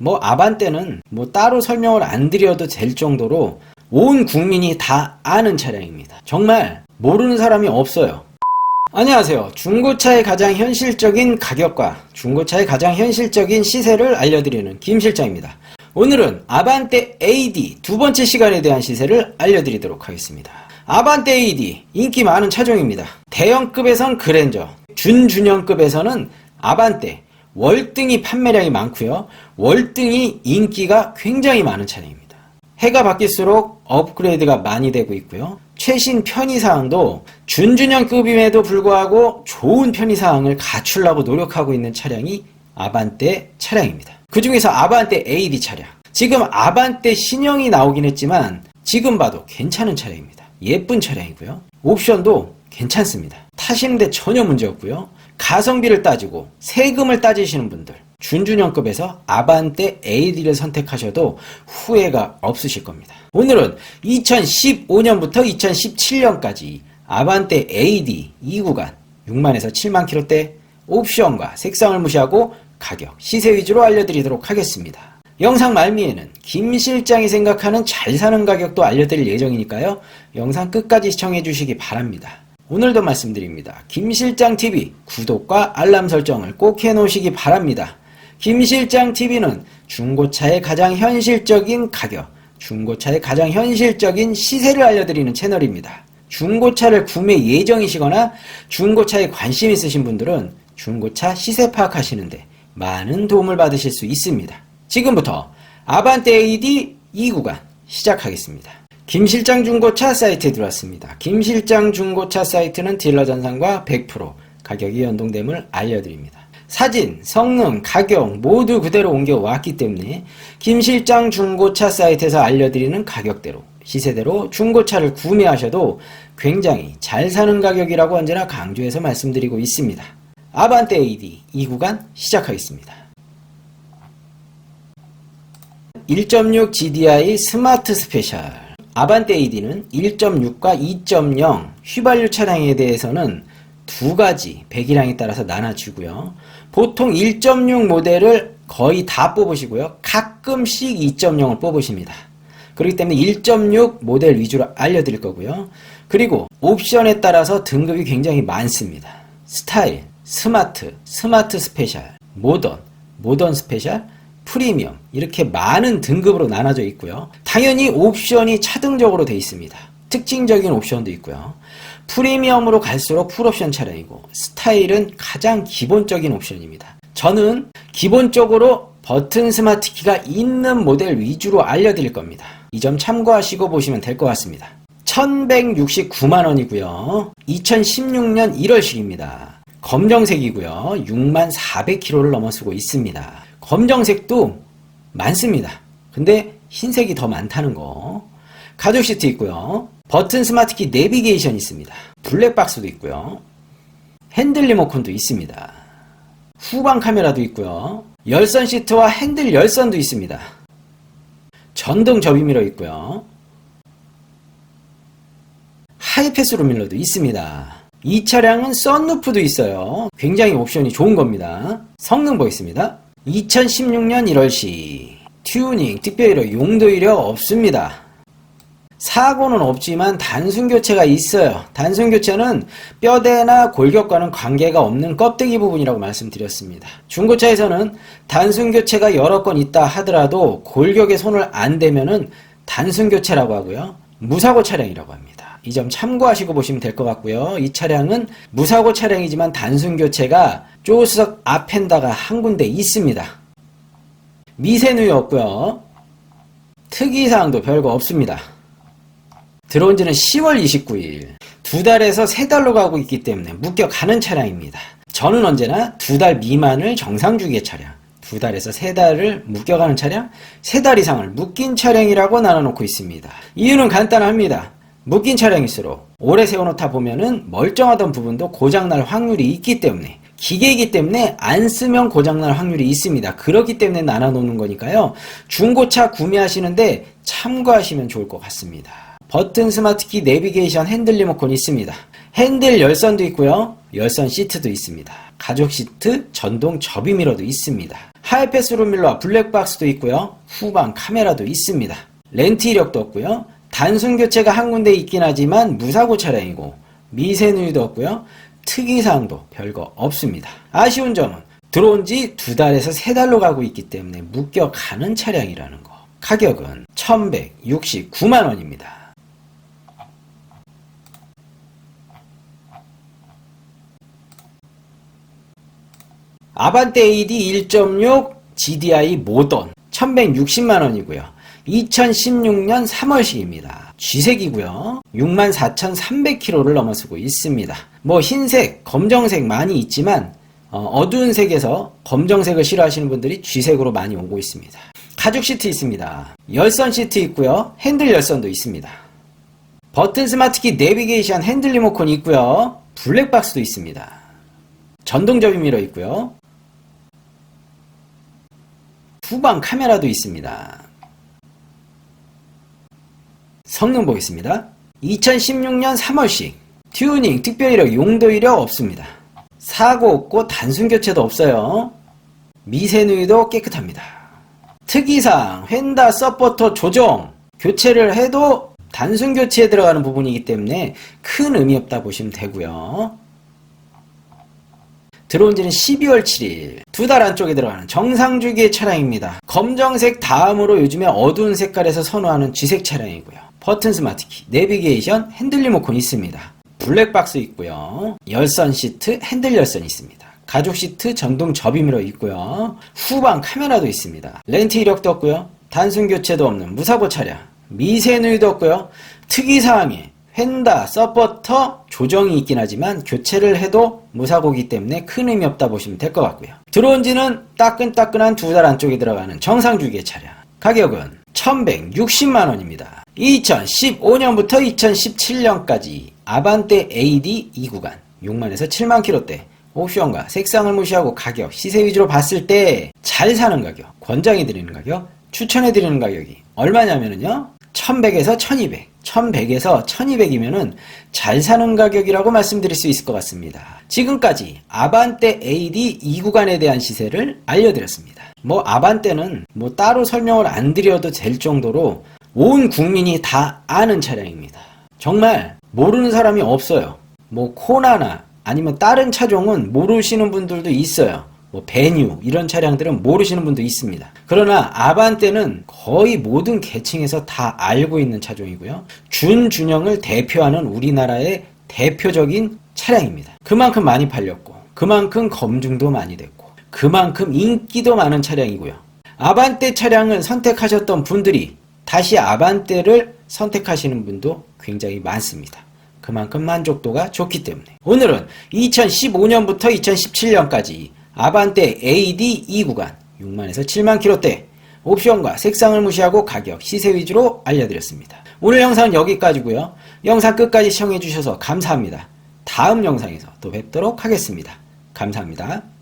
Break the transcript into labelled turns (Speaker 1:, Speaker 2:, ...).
Speaker 1: 뭐 아반떼는 뭐 따로 설명을 안 드려도 될 정도로 온 국민이 다 아는 차량입니다. 정말 모르는 사람이 없어요. 안녕하세요. 중고차의 가장 현실적인 가격과 중고차의 가장 현실적인 시세를 알려드리는 김 실장입니다. 오늘은 아반떼 AD 두 번째 시간에 대한 시세를 알려드리도록 하겠습니다. 아반떼 AD 인기 많은 차종입니다. 대형급에선 그랜저, 준준형급에서는 아반떼, 월등히 판매량이 많고요. 월등히 인기가 굉장히 많은 차량입니다. 해가 바뀔수록 업그레이드가 많이 되고 있고요. 최신 편의사항도 준준형급임에도 불구하고 좋은 편의사항을 갖추려고 노력하고 있는 차량이 아반떼 차량입니다. 그 중에서 아반떼 AD 차량. 지금 아반떼 신형이 나오긴 했지만 지금 봐도 괜찮은 차량입니다. 예쁜 차량이고요. 옵션도 괜찮습니다. 타시는데 전혀 문제 없고요. 가성비를 따지고 세금을 따지시는 분들 준준형급에서 아반떼 AD를 선택하셔도 후회가 없으실 겁니다. 오늘은 2015년부터 2017년까지 아반떼 AD 2구간 6만에서 7만 킬로대 옵션과 색상을 무시하고 가격, 시세 위주로 알려드리도록 하겠습니다. 영상 말미에는 김 실장이 생각하는 잘 사는 가격도 알려드릴 예정이니까요. 영상 끝까지 시청해 주시기 바랍니다. 오늘도 말씀드립니다. 김실장TV 구독과 알람 설정을 꼭 해놓으시기 바랍니다. 김실장TV는 중고차의 가장 현실적인 가격, 중고차의 가장 현실적인 시세를 알려드리는 채널입니다. 중고차를 구매 예정이시거나 중고차에 관심 있으신 분들은 중고차 시세 파악하시는데 많은 도움을 받으실 수 있습니다. 지금부터 아반떼 AD 2구간 시작하겠습니다. 김실장 중고차 사이트에 들어왔습니다. 김실장 중고차 사이트는 딜러 전산과 100% 가격이 연동됨을 알려드립니다. 사진, 성능, 가격 모두 그대로 옮겨왔기 때문에 김실장 중고차 사이트에서 알려드리는 가격대로 시세대로 중고차를 구매하셔도 굉장히 잘 사는 가격이라고 언제나 강조해서 말씀드리고 있습니다. 아반떼 AD 2구간 시작하겠습니다. 1.6 GDI 스마트 스페셜 아반떼 AD는 1.6과 2.0 휘발유 차량에 대해서는 두 가지 배기량에 따라서 나눠지고요. 보통 1.6 모델을 거의 다 뽑으시고요. 가끔씩 2.0을 뽑으십니다. 그렇기 때문에 1.6 모델 위주로 알려드릴 거고요. 그리고 옵션에 따라서 등급이 굉장히 많습니다. 스타일, 스마트, 스마트 스페셜, 모던, 모던 스페셜, 프리미엄 이렇게 많은 등급으로 나눠져 있고요. 당연히 옵션이 차등적으로 되어 있습니다. 특징적인 옵션도 있고요. 프리미엄으로 갈수록 풀옵션 차량이고 스타일은 가장 기본적인 옵션입니다. 저는 기본적으로 버튼 스마트 키가 있는 모델 위주로 알려드릴 겁니다. 이 점 참고하시고 보시면 될 것 같습니다. 1169만 원이고요. 2016년 1월식입니다. 검정색이고요. 6만 400km를 넘어서고 있습니다. 검정색도 많습니다. 근데 흰색이 더 많다는 거. 가죽 시트 있고요. 버튼 스마트키 내비게이션 있습니다. 블랙박스도 있고요. 핸들 리모컨도 있습니다. 후방 카메라도 있고요. 열선 시트와 핸들 열선도 있습니다. 전등 접이미러 있고요. 하이패스 룸밀러도 있습니다. 이 차량은 썬루프도 있어요. 굉장히 옵션이 좋은 겁니다. 성능 보겠습니다. 2016년 1월시 튜닝 특별히로 용도 이력 없습니다. 사고는 없지만 단순 교체가 있어요. 단순 교체는 뼈대나 골격과는 관계가 없는 껍데기 부분이라고 말씀드렸습니다. 중고차에서는 단순 교체가 여러 건 있다 하더라도 골격에 손을 안 대면은 단순 교체라고 하고요. 무사고 차량이라고 합니다. 이 점 참고하시고 보시면 될 것 같고요. 이 차량은 무사고 차량이지만 단순 교체가 조수석 앞엔다가 한 군데 있습니다. 미세누이 없고요. 특이사항도 별거 없습니다. 들어온 지는 10월 29일. 두 달에서 세 달로 가고 있기 때문에 묶여 가는 차량입니다. 저는 언제나 두 달 미만을 정상 주기의 차량, 두 달에서 세 달을 묶여가는 차량, 세 달 이상을 묶인 차량이라고 나눠놓고 있습니다. 이유는 간단합니다. 묶인 차량일수록 오래 세워놓다 보면은 멀쩡하던 부분도 고장날 확률이 있기 때문에 기계이기 때문에 안 쓰면 고장날 확률이 있습니다. 그렇기 때문에 나눠놓는 거니까요. 중고차 구매하시는데 참고하시면 좋을 것 같습니다. 버튼 스마트키 내비게이션 핸들 리모컨 있습니다. 핸들 열선도 있고요. 열선 시트도 있습니다. 가죽 시트 전동 접이 미러도 있습니다. 하이패스 룸밀러와 블랙박스도 있고요. 후방 카메라도 있습니다. 렌트 이력도 없고요. 단순 교체가 한 군데 있긴 하지만 무사고 차량이고 미세누이도 없고요. 특이사항도 별거 없습니다. 아쉬운 점은 들어온 지 두 달에서 세 달로 가고 있기 때문에 묶여 가는 차량이라는 거. 가격은 1169만 원입니다. 아반떼 AD 1.6 GDI 모던 1160만 원이고요. 2016년 3월식입니다. 쥐색이고요. 64,300km를 넘어서고 있습니다. 뭐 흰색, 검정색 많이 있지만 어, 두운 색에서 검정색을 싫어하시는 분들이 쥐색으로 많이 오고 있습니다. 가죽 시트 있습니다. 열선 시트 있고요. 핸들 열선도 있습니다. 버튼 스마트키 내비게이션 핸들 리모컨이 있고요. 블랙박스도 있습니다. 전동 접이 미러 있고요. 후방 카메라도 있습니다. 성능 보겠습니다. 2016년 3월식 튜닝 특별 이력 용도 이력 없습니다. 사고 없고 단순 교체도 없어요. 미세 누이도 깨끗합니다. 특이사항 휀다 서포터 조정 교체를 해도 단순 교체에 들어가는 부분이기 때문에 큰 의미 없다 보시면 되고요. 들어온 지는 12월 7일 두 달 안쪽에 들어가는 정상 주기의 차량입니다. 검정색 다음으로 요즘에 어두운 색깔에서 선호하는 쥐색 차량이고요. 버튼 스마트키, 내비게이션, 핸들 리모컨 있습니다. 블랙박스 있고요. 열선 시트, 핸들 열선 있습니다. 가죽 시트, 전동 접이미러 있고요. 후방 카메라도 있습니다. 렌트 이력도 없고요. 단순 교체도 없는 무사고 차량. 미세누이도 없고요. 특이사항에 휀다, 서포터 조정이 있긴 하지만 교체를 해도 무사고기 때문에 큰 의미 없다 보시면 될 것 같고요. 들어온 지는 따끈따끈한 두 달 안쪽에 들어가는 정상 주기의 차량. 가격은 1160만 원입니다. 2015년부터 2017년까지 아반떼 AD 2구간 6만에서 7만 킬로대 옵션과 색상을 무시하고 가격, 시세 위주로 봤을 때 잘 사는 가격, 권장해 드리는 가격, 추천해 드리는 가격이 얼마냐면요. 1100에서 1200, 1100에서 1200이면은 잘 사는 가격이라고 말씀드릴 수 있을 것 같습니다. 지금까지 아반떼 AD 2구간에 대한 시세를 알려드렸습니다. 뭐 아반떼는 뭐 따로 설명을 안 드려도 될 정도로 온 국민이 다 아는 차량입니다. 정말 모르는 사람이 없어요. 뭐 코나나 아니면 다른 차종은 모르시는 분들도 있어요. 뭐 베뉴 이런 차량들은 모르시는 분도 있습니다. 그러나 아반떼는 거의 모든 계층에서 다 알고 있는 차종이고요. 준준형을 대표하는 우리나라의 대표적인 차량입니다. 그만큼 많이 팔렸고 그만큼 검증도 많이 됐고 그만큼 인기도 많은 차량이고요. 아반떼 차량을 선택하셨던 분들이 다시 아반떼를 선택하시는 분도 굉장히 많습니다. 그만큼 만족도가 좋기 때문에 오늘은 2015년부터 2017년까지 아반떼 AD 2구간 6만에서 7만 킬로대 옵션과 색상을 무시하고 가격, 시세 위주로 알려드렸습니다. 오늘 영상은 여기까지고요. 영상 끝까지 시청해 주셔서 감사합니다. 다음 영상에서 또 뵙도록 하겠습니다. 감사합니다.